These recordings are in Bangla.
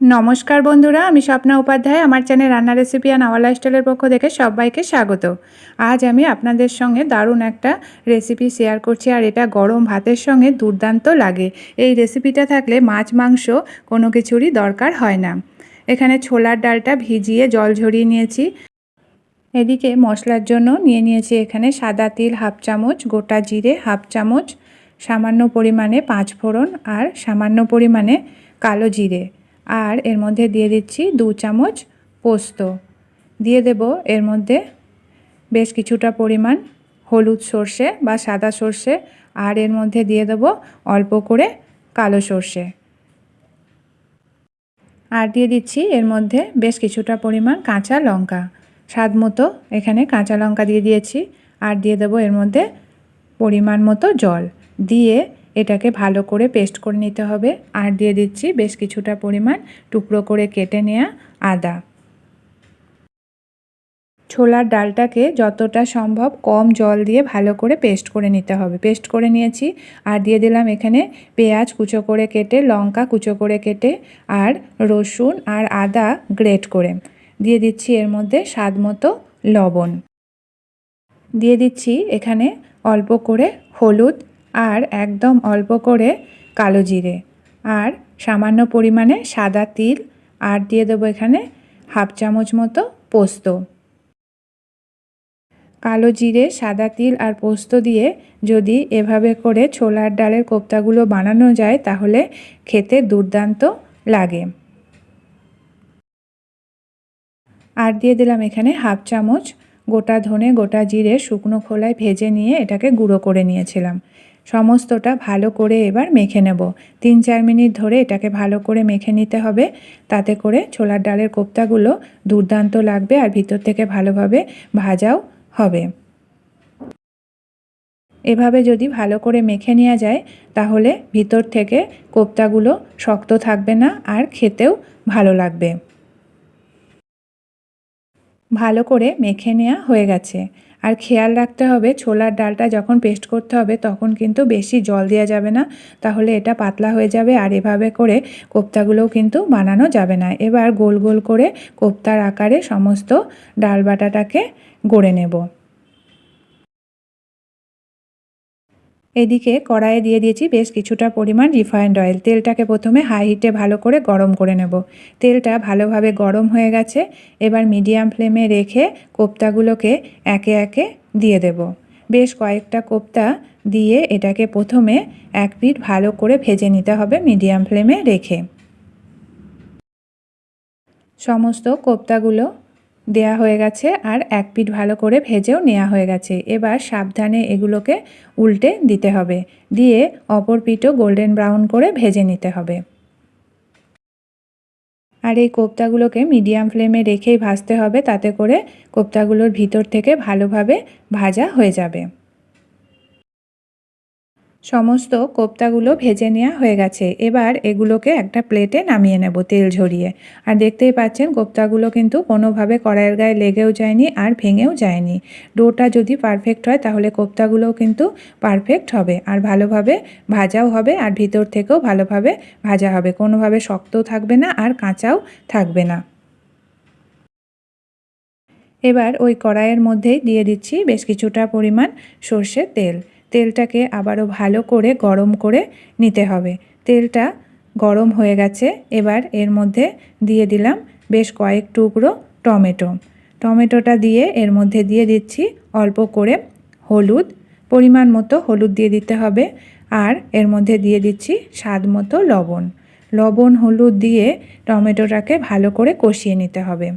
নমস্কার বন্ধুরা, আমি স্বপ্না উপাধ্যায়। আমার চ্যানেল রান্না রেসিপি আর আওয়ার লাইফস্টাইলের পক্ষ থেকে সবাইকে স্বাগত। আজ আমি আপনাদের সঙ্গে দারুণ একটা রেসিপি শেয়ার করছি, আর এটা গরম ভাতের সঙ্গে দুর্দান্ত লাগে। এই রেসিপিটা থাকলে মাছ, মাংস কোনো কিছুরই দরকার হয় না। এখানে ছোলার ডালটা ভিজিয়ে জল ঝরিয়ে নিয়েছি। এদিকে মশলার জন্য নিয়ে নিয়েছি এখানে সাদা তিল হাফ চামচ, গোটা জিরে হাফ চামচ, সামান্য পরিমাণে পাঁচ ফোড়ন আর সামান্য পরিমাণে কালো জিরে। আর এর মধ্যে দিয়ে দিচ্ছি দু চামচ পোস্ত। দিয়ে দেব এর মধ্যে বেশ কিছুটা পরিমাণ হলুদ সর্ষে বা সাদা সর্ষে আর এর মধ্যে দিয়ে দেব অল্প করে কালো সর্ষে। আর দিয়ে দিচ্ছি এর মধ্যে বেশ কিছুটা পরিমাণ কাঁচা লঙ্কা। স্বাদ মতো এখানে কাঁচা লঙ্কা দিয়ে দিয়েছি। আর দিয়ে দেবো এর মধ্যে পরিমাণ মতো জল। দিয়ে এটাকে ভালো করে পেস্ট করে নিতে হবে। আর দিয়ে দিচ্ছি বেশ কিছুটা পরিমাণ টুকরো করে কেটে নেওয়া আদা। ছোলার ডালটাকে যতটা সম্ভব কম জল দিয়ে ভালো করে পেস্ট করে নিতে হবে। পেস্ট করে নিয়েছি আর দিয়ে দিলাম এখানে পেঁয়াজ কুচো করে কেটে, লঙ্কা কুচো করে কেটে আর রসুন আর আদা গ্রেট করে। দিয়ে দিচ্ছি এর মধ্যে স্বাদ মতো লবণ। দিয়ে দিচ্ছি এখানে অল্প করে হলুদ আর একদম অল্প করে কালো জিরে। আর সামান্য পরিমাণে সাদা তিল আর দিয়ে দেবো এখানে হাফ চামচ মতো পোস্ত। কালো জিরে, সাদা তিল আর পোস্ত দিয়ে যদি এভাবে করে ছোলার ডালের কোপ্তাগুলো বানানো যায় তাহলে খেতে দুর্দান্ত লাগে। আর দিয়ে দিলাম এখানে হাফ চামচ গোটা ধনে, গোটা জিরে শুকনো খোলায় ভেজে নিয়ে এটাকে গুঁড়ো করে নিয়েছিলাম। সমস্তটা ভালো করে এবার মেখে নেব। তিন, চার মিনিট ধরে এটাকে ভালো করে মেখে নিতে হবে। তাতে করে ছোলার ডালের কোপ্তাগুলো দুর্দান্ত লাগবে আর ভিতর থেকে ভালোভাবে ভাজাও হবে। এভাবে যদি ভালো করে মেখে নেওয়া যায়, তাহলে ভিতর থেকে কোপ্তাগুলো শক্ত থাকবে না আর খেতেও ভালো লাগবে। ভালো করে মেখে নেওয়া হয়ে গেছে। আর খেয়াল রাখতে হবে, ছোলার ডালটা যখন পেস্ট করতে হবে তখন কিন্তু বেশি জল দেওয়া যাবে না, তাহলে এটা পাতলা হয়ে যাবে আর এভাবে করে কোপ্তাগুলোও কিন্তু বানানো যাবে না। এবার গোল গোল করে কোপ্তার আকারে সমস্ত ডাল বাটাটাকে গড়ে নেব। এদিকে কড়াইয়ে দিয়ে দিয়েছি বেশ কিছুটা পরিমাণ রিফাইন্ড অয়েল। তেলটাকে প্রথমে হাই হিটে ভালো করে গরম করে নেব। তেলটা ভালোভাবে গরম হয়ে গেছে, এবার মিডিয়াম ফ্লেমে রেখে কোপ্তাগুলোকে একে একে দিয়ে দেব। বেশ কয়েকটা কোপ্তা দিয়ে এটাকে প্রথমে এক পিঠ ভালো করে ভেজে নিতে হবে মিডিয়াম ফ্লেমে রেখে। সমস্ত কোপ্তাগুলো দেয়া হয়ে গেছে আর এক পিঠ ভালো করে ভেজেও নেওয়া হয়ে গেছে। এবার সাবধানে এগুলোকে উল্টে দিতে হবে। দিয়ে অপর পিঠও গোল্ডেন ব্রাউন করে ভেজে নিতে হবে। আর এই কোপ্তাগুলোকে মিডিয়াম ফ্লেমে রেখেই ভাজতে হবে। তাতে করে কোপ্তাগুলোর ভিতর থেকে ভালোভাবে ভাজা হয়ে যাবে। সমস্ত কোপ্তাগুলো ভেজে নেওয়া হয়ে গেছে। এবার এগুলোকে একটা প্লেটে নামিয়ে নেব তেল ঝরিয়ে। আর দেখতেই পাচ্ছেন, কোপ্তাগুলো কিন্তু কোনোভাবে কড়াইয়ের গায়ে লেগেও যায়নি আর ভেঙেও যায়নি। ডোটা যদি পারফেক্ট হয়, তাহলে কোপ্তাগুলোও কিন্তু পারফেক্ট হবে। আর ভালোভাবে ভাজাও হবে আর ভিতর থেকেও ভালোভাবে ভাজা হবে। কোনোভাবে শক্তও থাকবে না আর কাঁচাও থাকবে না। এবার ওই কড়াইয়ের মধ্যেই দিয়ে দিচ্ছি বেশ কিছুটা পরিমাণ সর্ষের তেল। তেলটাকে আবারও ভালো করে গরম করে নিতে হবে। তেলটা গরম হয়ে গেছে। এবার এর মধ্যে দিয়ে দিলাম বেশ কয়েক টুকরো টমেটো। টমেটোটা দিয়ে এর মধ্যে দিয়ে দিচ্ছি অল্প করে হলুদ। পরিমাণ মতো হলুদ দিয়ে দিতে হবে। আর এর মধ্যে দিয়ে দিচ্ছি স্বাদ মতো লবণ। লবণ, হলুদ দিয়ে টমেটোটাকে ভালো করে কষিয়ে নিতে হবে।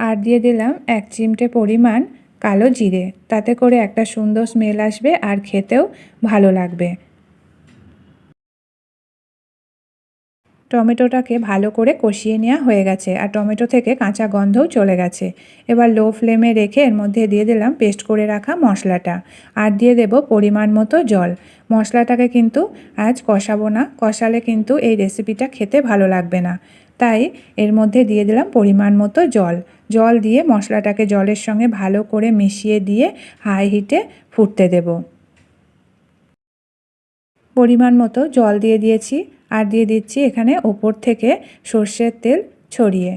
আর দিয়ে দিলাম এক চিমটে পরিমাণ কালো জিরে, তাতে করে একটা সুন্দর স্মেল আসবে আর খেতেও ভালো লাগবে। টমেটোটাকে ভালো করে কষিয়ে নেওয়া হয়ে গেছে আর টমেটো থেকে কাঁচা গন্ধও চলে গেছে। এবার লো ফ্লেমে রেখে এর মধ্যে দিয়ে দিলাম পেস্ট করে রাখা মশলাটা আর দিয়ে দেব পরিমাণ মতো জল। মশলাটাকে কিন্তু আজ কষাবো না, কষালে কিন্তু এই রেসিপিটা খেতে ভালো লাগবে না। তাই এর মধ্যে দিয়ে দিলাম পরিমাণ মতো জল। জল দিয়ে মশলাটাকে জলের সঙ্গে ভালো করে মিশিয়ে দিয়ে হাই হিটে ফুটতে দেব। পরিমাণ মতো জল দিয়ে দিয়েছি আর দিয়ে দিচ্ছি এখানে ওপর থেকে সর্ষের তেল ছড়িয়ে।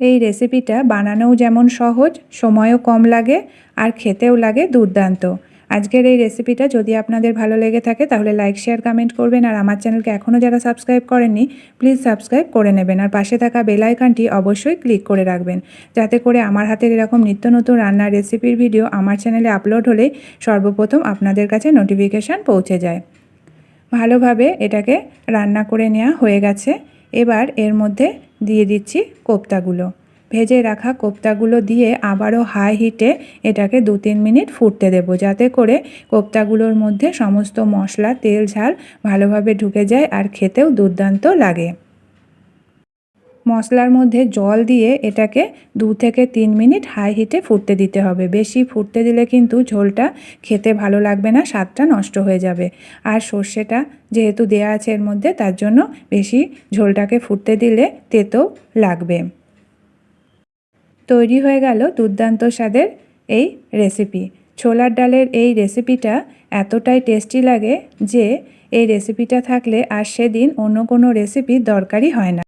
এই রেসিপিটা বানানোও যেমন সহজ, সময়ও কম লাগে আর খেতেও লাগে দুর্দান্ত। আজকের এই রেসিপিটা যদি আপনাদের ভালো লেগে থাকে, তাহলে লাইক শেয়ার কমেন্ট করবেন। আর আমার চ্যানেলকে এখনও যারা সাবস্ক্রাইব করেননি প্লিজ সাবস্ক্রাইব করে নেবেন। আর পাশে থাকা বেল আইকনটি অবশ্যই ক্লিক করে রাখবেন। যাতে করে আমার হাতের এরকম নিত্য নতুন রান্নার রেসিপির ভিডিও আমার চ্যানেলে আপলোড হলে সর্বপ্রথম আপনাদের কাছে নোটিফিকেশান পৌঁছে যায়। ভালোভাবে এটাকে রান্না করে নেওয়া হয়ে গেছে। এবার এর মধ্যে দিয়ে দিচ্ছি কোপ্তাগুলো ভেজে রাখা কোপ্তাগুলো দিয়ে আবারও হাই হিটে এটাকে দু তিন মিনিট ফুটতে দেবো। যাতে করে কোপ্তাগুলোর মধ্যে সমস্ত মশলা, তেল, ঝাল ভালোভাবে ঢুকে যায় আর খেতেও দুর্দান্ত লাগে। মশলার মধ্যে জল দিয়ে এটাকে দু থেকে তিন মিনিট হাই হিটে ফুটতে দিতে হবে। বেশি ফুটতে দিলে কিন্তু ঝোলটা খেতে ভালো লাগবে না, স্বাদটা নষ্ট হয়ে যাবে। আর সর্ষেটা যেহেতু দেয়া আছে এর মধ্যে, তার জন্য বেশি ঝোলটাকে ফুটতে দিলে তেতো লাগবে। তৈরি হয়ে গেল দুর্দান্ত স্বাদের এই রেসিপি ছোলার ডালের এই রেসিপিটা এতটাই টেস্টি লাগে যে এই রেসিপিটা থাকলে আর সেদিন অন্য কোনো রেসিপির দরকারই হয় না।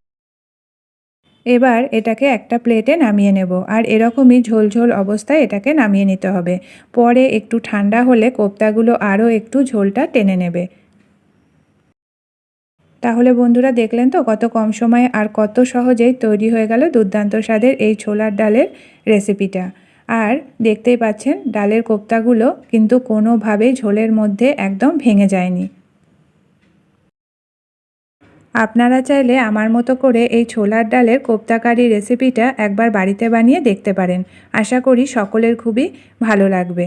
এবার এটাকে একটা প্লেটে নামিয়ে নেব আর এরকমই ঝোলঝোল অবস্থায় এটাকে নামিয়ে নিতে হবে। পরে একটু ঠান্ডা হলে কোপ্তাগুলো আরও একটু ঝোলটা টেনে নেবে। তাহলে বন্ধুরা দেখলেন তো কত কম সময়ে আর কত সহজেই তৈরি হয়ে গেল দুর্দান্ত স্বাদের এই ছোলার ডালের রেসিপিটা। আর দেখতেই পাচ্ছেন, ডালের কোপ্তাগুলো কিন্তু কোনোভাবেই ঝোলের মধ্যে একদম ভেঙে যায়নি। আপনারা চাইলে আমার মতো করে এই ছোলার ডালের কোপ্তাকারি রেসিপিটা একবার বাড়িতে বানিয়ে দেখতে পারেন। আশা করি সকলের খুবই ভালো লাগবে।